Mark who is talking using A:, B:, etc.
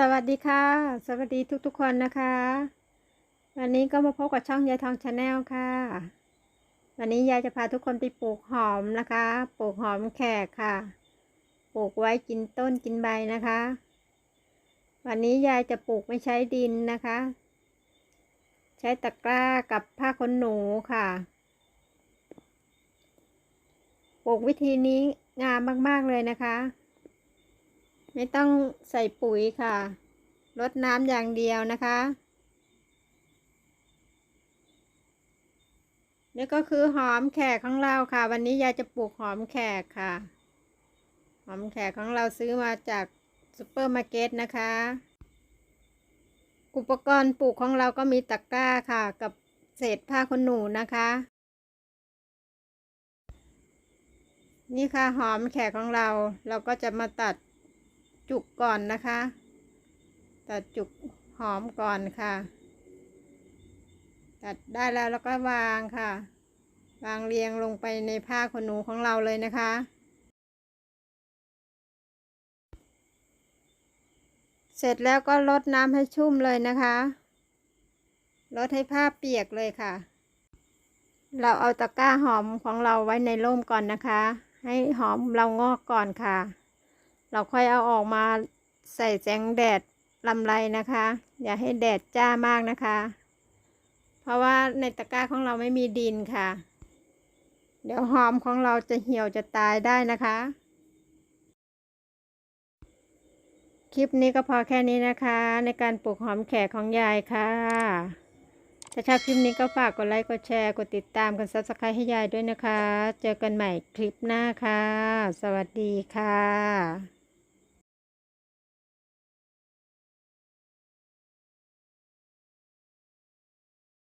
A: สวัสดีค่ะ สวัสดีทุกๆคนนะคะ วันนี้ก็มาพบกับช่องยายทองชาแนลค่ะ วันนี้ยายจะพาทุกคนไปปลูกหอมนะคะ ปลูกหอมแขกค่ะ ปลูกไว้กินต้นกินใบนะคะ วันนี้ยายจะปลูกไม่ใช้ดินนะคะ ใช้ตะกร้ากับผ้าขนหนูค่ะ ปลูกวิธีนี้งามมากๆเลยนะคะ ไม่ต้องใส่ปุ๋ยค่ะรดน้ำอย่างเดียวนะคะ นี่ก็คือหอมแขกของเราค่ะ วันนี้ยายจะปลูกหอมแขกค่ะ หอมแขกของเราซื้อมาจากซูเปอร์มาร์เก็ตนะคะ อุปกรณ์ปลูกของเราก็มีตะกร้าค่ะ กับเศษผ้าขนหนูนะคะ นี่ค่ะหอมแขกของเราเราก็จะมาตัด จุกก่อนนะคะ ตัดจุกหอมก่อนค่ะ ตัดได้แล้วแล้วก็วางค่ะ วางเรียงลงไปในผ้าขนหนูของเราเลยนะคะ เสร็จแล้วก็ลดน้ำให้ชุ่มเลยนะคะลดให้ผ้าเปียกเลยค่ะ เราเอาตะกร้าหอมของเราไว้ในร่มก่อนนะคะ ให้หอมเรางอกก่อนค่ะ เราค่อยเอาออกมาใส่แสงแดดลำไรนะคะ อย่าให้แดดจ้ามากนะคะ เพราะว่าในตะกร้าของเราไม่มีดินค่ะ เดี๋ยวหอมของเราจะเหี่ยวจะตายได้นะคะ คลิปนี้ก็พอแค่นี้นะคะ ในการปลูกหอมแขกของยายค่ะถ้าชอบคลิปนี้ก็ฝากกดไลค์กดแชร์กดติดตามกดซับสไครต์ให้ยายด้วยนะคะ เจอกันใหม่คลิปหน้าค่ะ สวัสดีค่ะ